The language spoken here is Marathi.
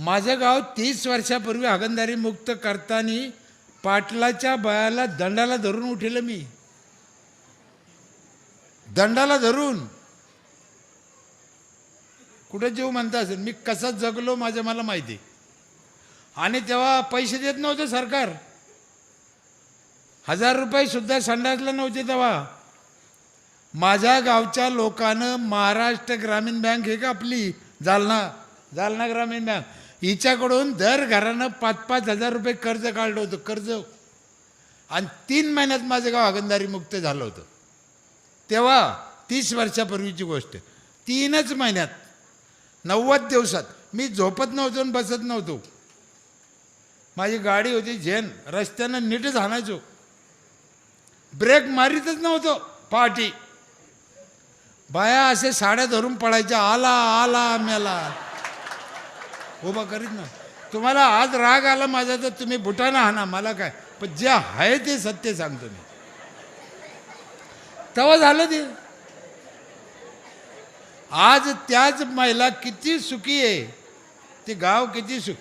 माझं गाव तीस वर्षापूर्वी हागणदारी मुक्त करताना पाटलाच्या बयाला दंडाला धरून उठेलं मी. दंडाला धरून. कुठं जीव म्हणता असेल? मी कसा जगलो माझं मला माहिती. आणि तेव्हा पैसे देत नव्हतं सरकार. हजार रुपये सुद्धा संडासला नव्हते तेव्हा. माझ्या गावच्या लोकांनं महाराष्ट्र ग्रामीण बँक हे का आपली? जालना जालना ग्रामीण बँक. हिच्याकडून दर घरानं पाच पाच हजार रुपये कर्ज काढलं होतं कर्ज. आणि तीन महिन्यात माझं गाव हगंदारी मुक्त झालं होतं. तेव्हा तीस वर्षापूर्वीची गोष्ट. तीनच महिन्यात नव्वद दिवसात मी झोपत नव्हतो आणि बसत नव्हतो. माझी गाडी होती झेन रस्त्यानं नीटच हाणायचो ब्रेक मारीतच नव्हतो पहाटी बाया असे साड्या धरून पडायच्या आला आला मेला. उभा करीत ना. तुम्हाला आज राग आला माझा तर तुम्ही बुटानं हाना मला काय? पण जे आहे ते सत्य सांगतो मी. तेव्हा झालं ते. आज त्याच महिला किती सुखी आहे. ते गाव किती सुख